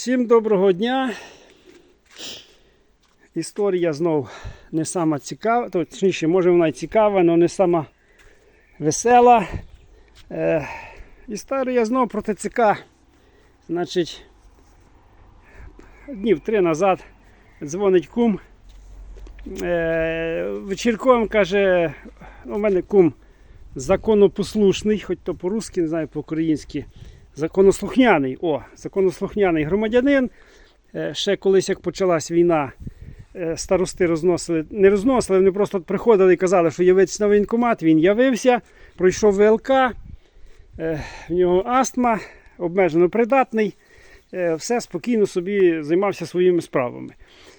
Всім доброго дня. Історія знов не сама цікава, точніше, може вона і цікава, але не сама весела. Е, історія знов про ТЦК. Значить, днів три назад дзвонить кум. Е, вечірком каже, у мене кум законопослушний, хоч то по-русски, не знаю, по-українськи. Законослухняний. О, законослухняний громадянин. Е, Ще колись, як почалась війна, е, старости розносили, не розносили, вони просто приходили і казали, що явиться на воєнкомат. Він явився, пройшов ВЛК, е, в нього астма, обмежено придатний. Все спокійно собі займався своїми справами.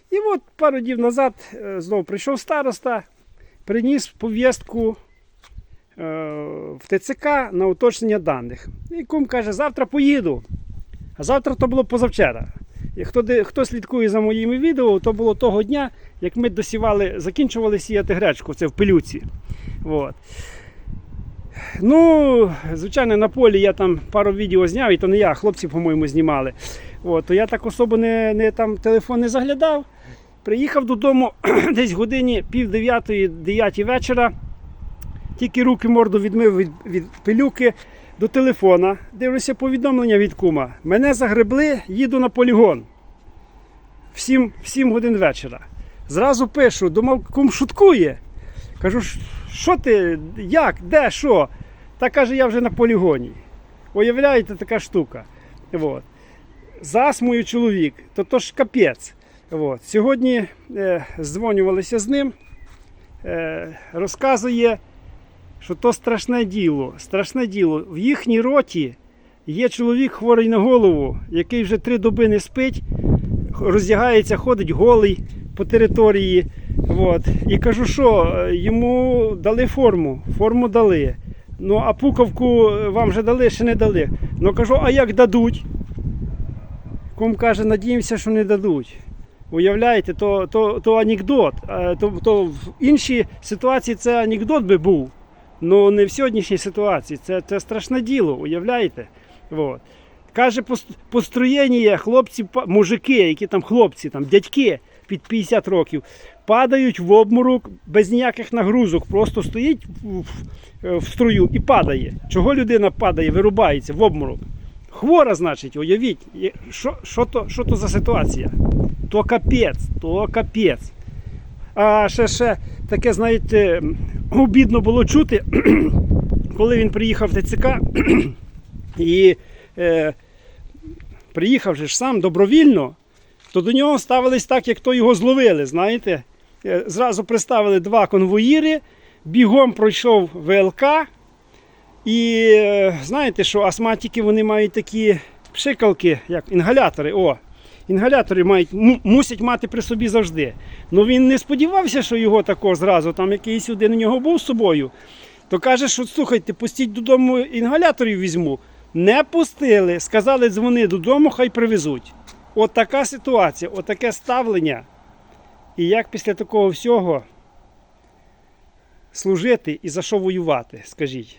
І от пару днів назад знову прийшов староста, приніс повістку е, в ТЦК на уточнення даних. І кум каже, завтра поїду. А завтра то було позавчора. І хто, хто слідкує за моїми відео, то було того дня, як ми досівали, закінчували сіяти гречку, це в пилюці. От. Ну, звичайно, на полі я там пару відео зняв, і то не я, хлопці, по-моєму, знімали. От, то я так особо не, не там телефон не заглядав. Приїхав додому десь годині пів дев'ятої, дев'ятій вечора. Тільки руки морду відмив від, від пилюки до телефона. Дивлюся повідомлення від кума. Мене загребли, їду на полігон. В 7, в 7 годин вечора. Зразу пишу, думав, кум шуткує. Кажу, що ти, як, де, що? Та каже, я вже на полігоні. Уявляєте, така штука. От. Засмою чоловік, то то ж капець. От. Сьогодні е, здзвонювалися з ним, е, розказує, що то страшне діло. Страшне діло. В їхній роті є чоловік хворий на голову, який вже три доби не спить, роздягається, ходить голий по території. От. І кажу, що е, йому дали форму, форму дали. Ну, а пукавку е, вам вже дали, ще не дали. Ну кажу, а як дадуть? Кум каже, надіємося, що не дадуть. Уявляєте, то, то, то анекдот. Е, То, то в іншій ситуації це анекдот би був. Ну не в сьогоднішній ситуації. Це, це страшне діло, уявляєте? Вот. Каже, построєння хлопці, мужики, які там хлопці, там, дядьки під 50 років, падають в обморок без ніяких нагрузок, просто стоїть в, в, в струю і падає. Чого людина падає, вирубається в обморок? Хвора, значить, уявіть, що, що, то, що то за ситуація? То капець, то капець. А ще, ще таке, знаєте, обідно було чути, коли він приїхав в ТЦК і е, приїхав же ж сам добровільно, то до нього ставились так, як то його зловили. знаєте. Е, Зразу приставили два конвоїри, бігом пройшов ВЛК. І е, знаєте, що астматики вони мають такі пшикалки, як інгалятори. О, інгалятори мають, му- мусять мати при собі завжди. Ну він не сподівався, що його також зразу, там якийсь один у нього був з собою. То каже, що слухайте, пустіть додому інгаляторів візьму. Не пустили, сказали, дзвони додому, хай привезуть. От така ситуація, от ставлення. І як після такого всього служити і за що воювати, скажіть.